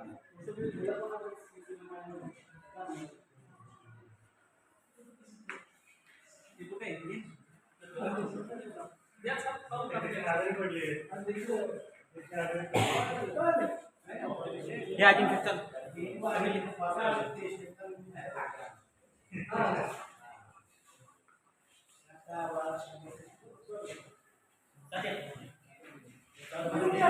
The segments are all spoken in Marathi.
डायरेक्ट दिल्लीचं एक आहे वरती जाऊ ये- ये. त्याच्यासाठी तयारी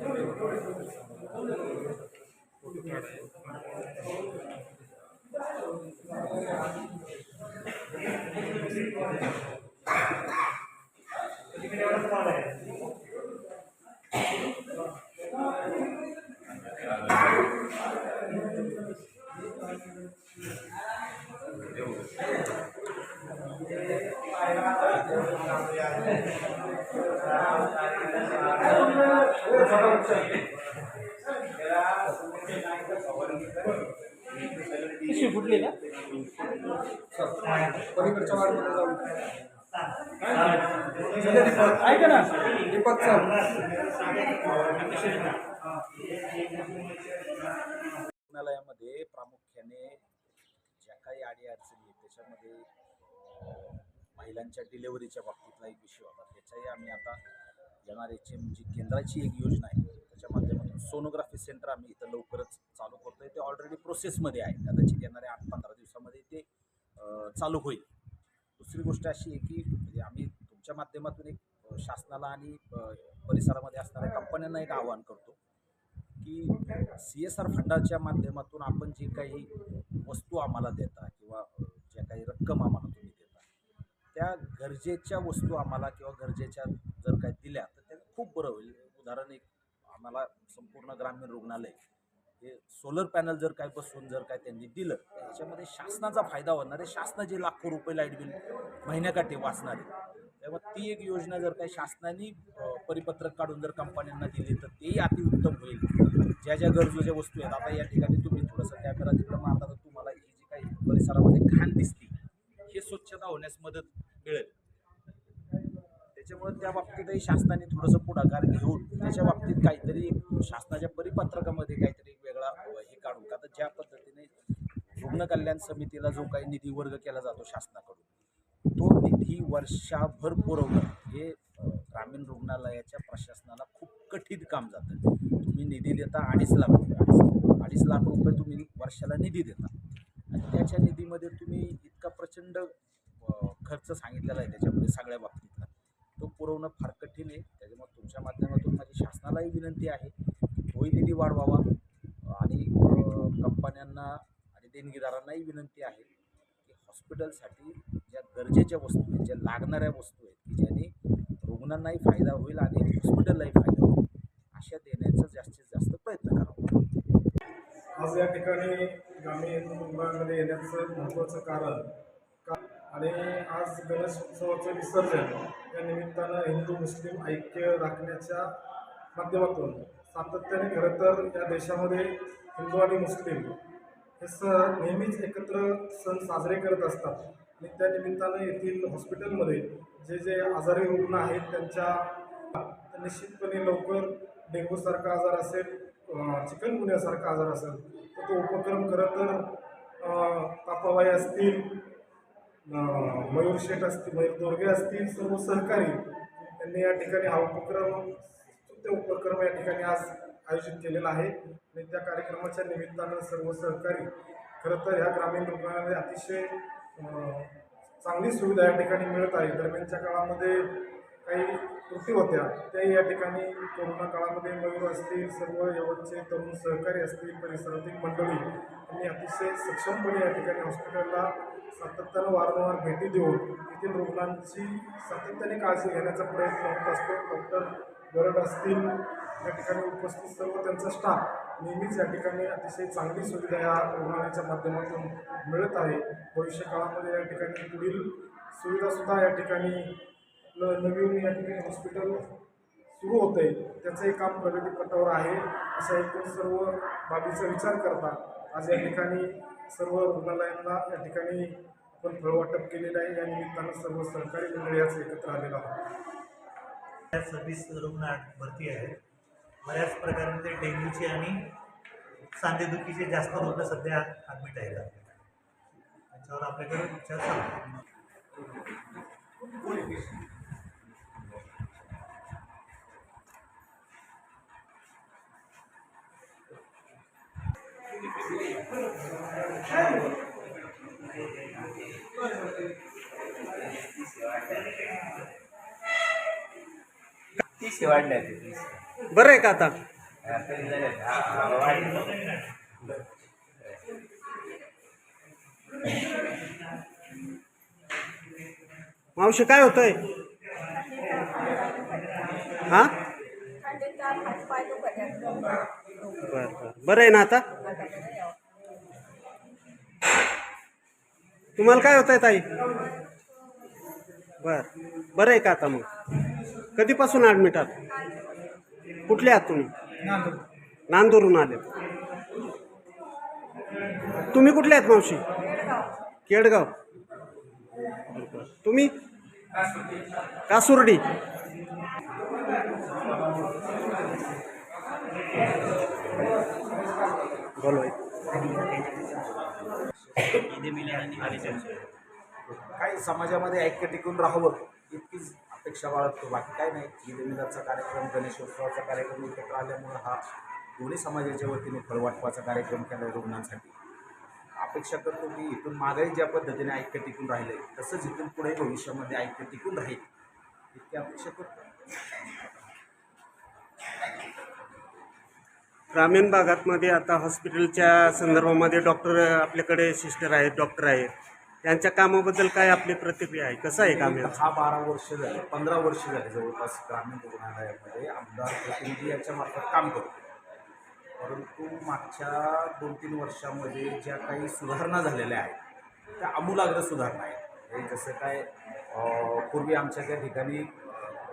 रात्री खूप छान दिसते. त्याचे नारळ पडले. हे अजिंक्य चल तिकडे एवढं small आहे. पिशवी फुटली पलीकडच्या जाऊन. ऐका ना. दीपक सर रुग्णालयामध्ये प्रामुख्याने ज्या काही अडीअडचणी आहेत त्याच्यामध्ये महिलांच्या डिलेवरीच्या बाबतीतला एक विषय होता. त्याच्याही आम्ही आता एन जी म्हणजे केंद्राची एक योजना आहे. त्याच्या माध्यमातून सोनोग्राफी सेंटर आम्ही इथं लवकरच चालू करतोय. ते ऑलरेडी प्रोसेसमध्ये आहे. कदाचित येणाऱ्या आठ पंधरा दिवसामध्ये ते चालू होईल. दुसरी गोष्ट अशी आहे की म्हणजे आम्ही तुमच्या माध्यमातून एक शासनाला आणि परिसरामध्ये असणाऱ्या कंपन्यांना एक आवाहन करतो की सी एस आर फंडाच्या माध्यमातून आपण जे काही वस्तू आम्हाला देता किंवा ज्या काही रक्कम आम्हाला तुम्ही त्या गरजेच्या वस्तू आम्हाला किंवा गरजेच्या जर काय दिल्या तर ते खूप बरं होईल. उदाहरण एक आम्हाला संपूर्ण ग्रामीण रुग्णालय हे सोलर पॅनल जर काय बसवून जर काय त्यांनी दिलं तर ह्याच्यामध्ये शासनाचा फायदा होणार आहे. शासनाचे लाखो रुपये लाइट बिल महिन्याकाठी वाचणार आहे. ती एक योजना जर काही शासनाने परिपत्रक काढून जर कंपन्यांना दिली तर तेही अतिउत्तम होईल. ज्या ज्या गरजेच्या वस्तू आहेत आता या ठिकाणी तुम्ही थोडंसं कॅमेरा तिकडं मारता तर तुम्हाला ही जी काही परिसरामध्ये घाण दिसते स्वच्छता होण्यास मदत मिळेल. त्याच्यामुळे त्या बाबतीतही शासनाने थोडंसं पुढाकार घेऊन त्याच्या बाबतीत काहीतरी शासनाच्या परिपत्रकामध्ये काहीतरी वेगळा हे काढून. का तर ज्या पद्धतीने रुग्ण कल्याण समितीला जो काही निधी वर्ग केला जातो शासनाकडून तो निधी वर्षाभर पुरवणं हे ग्रामीण रुग्णालयाच्या प्रशासनाला खूप कठीण काम जातं. तुम्ही निधी देता अडीच लाख रुपये अडीच अडीच लाख रुपये तुम्ही वर्षाला निधी देता. आणि त्याच्या निधीमध्ये तुम्ही इतका प्रचंड खर्च सांगितलेला आहे त्याच्यामध्ये सगळ्या बाबतीतला. तो पुरवणं फार कठीण आहे. त्याच्यामुळे तुमच्या माध्यमातून माझी शासनालाही विनंती आहे तोही निधी वाढवावा आणि कंपन्यांना आणि देणगीदारांनाही विनंती आहे की हॉस्पिटलसाठी ज्या गरजेच्या वस्तू आहेत ज्या लागणाऱ्या वस्तू आहेत की ज्याने रुग्णांनाही फायदा होईल आणि हॉस्पिटललाही फायदा होईल अशा देण्याचा जास्तीत जास्त प्रयत्न करावा. आज या ठिकाणी ग्रामीण रुग्णालयामध्ये येण्याचं महत्त्वाचं कारण का आणि आज गणेश उत्सवाचं विसर्जन. या निमित्तानं हिंदू मुस्लिम ऐक्य राखण्याच्या माध्यमातून सातत्याने खरं तर या देशामध्ये हिंदू आणि मुस्लिम हे सण नेहमीच एकत्र सण साजरे करत असतात. आणि त्या निमित्तानं येथील हॉस्पिटलमध्ये जे जे आजारी रुग्ण आहेत त्यांच्या निश्चितपणे लवकर डेंग्यूसारखा आजार असेल चिकनगुन्यासारखा आजार असेल तर तो उपक्रम खरं तर तापाबाई असतील मयूर शेठ असतील मयूर दोरगे असतील सर्व सहकारी त्यांनी या ठिकाणी हा उपक्रम स्तुत्य उपक्रम या ठिकाणी आज आयोजित केलेला आहे. आणि त्या कार्यक्रमाच्या निमित्तानं सर्व सहकारी खरं तर ह्या ग्रामीण रुग्णालयामध्ये अतिशय चांगली सुविधा या ठिकाणी मिळत आहे. दरम्यानच्या काळामध्ये काही कृती होत्या. ते या ठिकाणी कोरोना काळामध्ये मयूर असतील सर्व यावतचे तरुण सहकारी असतील परिसरातील मंडळी यांनी अतिशय सक्षमपणे या ठिकाणी हॉस्पिटलला सातत्यानं वारंवार भेटी देऊन येथील रुग्णांची सातत्याने काळजी घेण्याचा प्रयत्न होत असतो. डॉक्टर गरड असतील या ठिकाणी उपस्थित सर्व त्यांचा स्टाफ नेहमीच या ठिकाणी अतिशय चांगली सुविधा या रुग्णालयाच्या माध्यमातून मिळत आहे. भविष्य काळामध्ये या ठिकाणी पुढील सुविधासुद्धा या ठिकाणी नवीन या ठिकाणी हॉस्पिटल सुरू होतं आहे त्याचंही काम प्रगतीपथावर आहे. अशा एकूण सर्व बाबीचा विचार करता आज या ठिकाणी सर्व रुग्णालयांना या ठिकाणी आपण फळवाटप केलेलं आहे. या निमित्तानं सर्व सरकारी मंडळी आज एकत्र आलेलो आहोत. त्या सव्वीस रुग्ण भरती आहेत. बऱ्याच प्रकारांचे डेंग्यूचे आणि सांधेदुखीचे जास्त रुग्ण सध्या ॲडमिट आहेत. त्याच्यावर आपल्याकडे उपचार चालू तीसशे वाढले ते. तीस बरं आहे का आता? हा हा, मावशी काय होतंय? हा? बरं बरं. बरं आहे ना आता? तुम्हाला काय होतंय ताई? बर. बरं आहे का आता मग? कधीपासून ॲडमिट आहात? कुठले आहात तुम्ही? नांदूरून आले. तुम्ही कुठले आहेत मावशी? केडगाव. तुम्ही? कासुर्डी बोलो काही समाजामध्ये ऐक्य टिकून राहावं? इतकीच अपेक्षा बाळगतो. बाकी काय नाही. ईद मिलादचा कार्यक्रम गणेशोत्सवाचा कार्यक्रम एकत्र आल्यामुळं हा दोन्ही समाजाच्या वतीने फळवाटपाचा कार्यक्रम केला आहे रुग्णांसाठी. अपेक्षा करतो की इथून मागाही ज्या पद्धतीने ऐक्य टिकून राहिले तसंच इथून पुढे भविष्यामध्ये ऐक्य टिकून राहील इतकी अपेक्षा करतो. ग्रामीण भागातमध्ये आता हॉस्पिटलच्या संदर्भामध्ये डॉक्टर आपल्याकडे सिस्टर आहेत डॉक्टर आहेत. त्यांच्या कामाबद्दल काय आपली प्रतिक्रिया आहे? कसं आहे काम यांचं? दहा बारा वर्ष झाले पंधरा वर्ष झाले जवळपास ग्रामीण रुग्णालयामध्ये आमदार प्रतिनिधी यांच्या मार्फत काम करतो. परंतु मागच्या दोन तीन वर्षामध्ये ज्या काही सुधारणा झालेल्या आहेत त्या आमूलाग्र सुधारणा आहेत. जसं काय पूर्वी आमच्या त्या ठिकाणी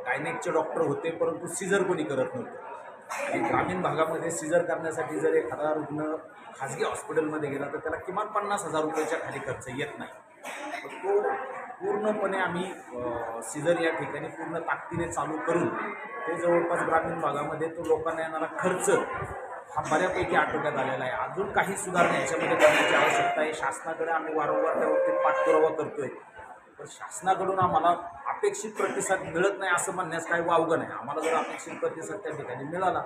गायनेकचे डॉक्टर होते परंतु सीझर कोणी करत नव्हतं. आणि ग्रामीण भागामध्ये सिजर करण्यासाठी जर एखादा रुग्ण खाजगी हॉस्पिटलमध्ये गेला तर त्याला किमान पन्नास हजार रुपयाच्या खाली खर्च येत नाही. तर तो पूर्णपणे आम्ही सिजर या ठिकाणी पूर्ण ताकदीने चालू करून ते जवळपास ग्रामीण भागामध्ये तो लोकांना येणारा खर्च हा बऱ्यापैकी आटोक्यात आलेला आहे. अजून काही सुधारणा याच्यामध्ये करण्याची आवश्यकता आहे. शासनाकडे आम्ही वारंवार त्या बाबतीत पाठपुरावा करतोय. तर शासनाकडून आम्हाला अपेक्षित प्रतिसाद मिळत नाही असं म्हणण्यास काही वावगं नाही. आम्हाला जर अपेक्षित प्रतिसाद त्या ठिकाणी मिळाला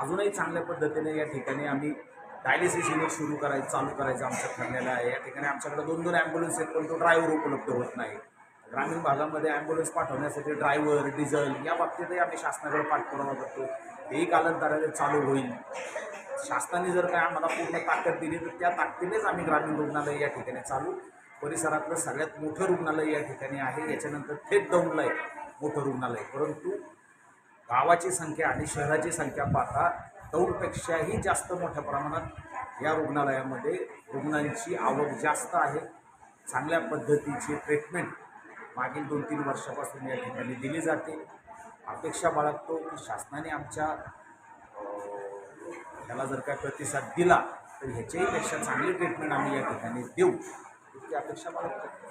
अजूनही चांगल्या पद्धतीने या ठिकाणी आम्ही डायलिसिस युनिट सुरू करायचं चालू करायचं आमच्या ठरलेलं आहे. या ठिकाणी आमच्याकडे दोन दोन ॲम्ब्युलन्स आहेत पण तो ड्रायव्हर उपलब्ध होत नाही. ग्रामीण भागामध्ये ॲम्ब्युलन्स पाठवण्यासाठी ड्रायव्हर डिझेल या बाबतीतही आम्ही शासनाकडे पाठपुरावा करतो. तेही कालांतराने चालू होईल. शासनाने जर काय आम्हाला पूर्ण ताकद दिली तर त्या ताकदीनेच आम्ही ग्रामीण रुग्णालय या ठिकाणी चालू परिसरातलं सगळ्यात मोठं रुग्णालय या ठिकाणी आहे. याच्यानंतर थेट दौंडला आहे मोठं रुग्णालय. परंतु गावाची संख्या आणि शहराची संख्या पाहता दौडपेक्षाही जास्त मोठ्या प्रमाणात या रुग्णालयामध्ये रुग्णांची आवक जास्त आहे. चांगल्या पद्धतीची ट्रीटमेंट मागील दोन तीन वर्षापासून या ठिकाणी दिली जाते. अपेक्षा बाळगतो की शासनाने आमच्या त्याला ह्याला जर काय प्रतिसाद दिला तर ह्याच्याहीपेक्षा चांगली ट्रीटमेंट आम्ही या ठिकाणी देऊ. इतकी अपेक्षा बाळगतो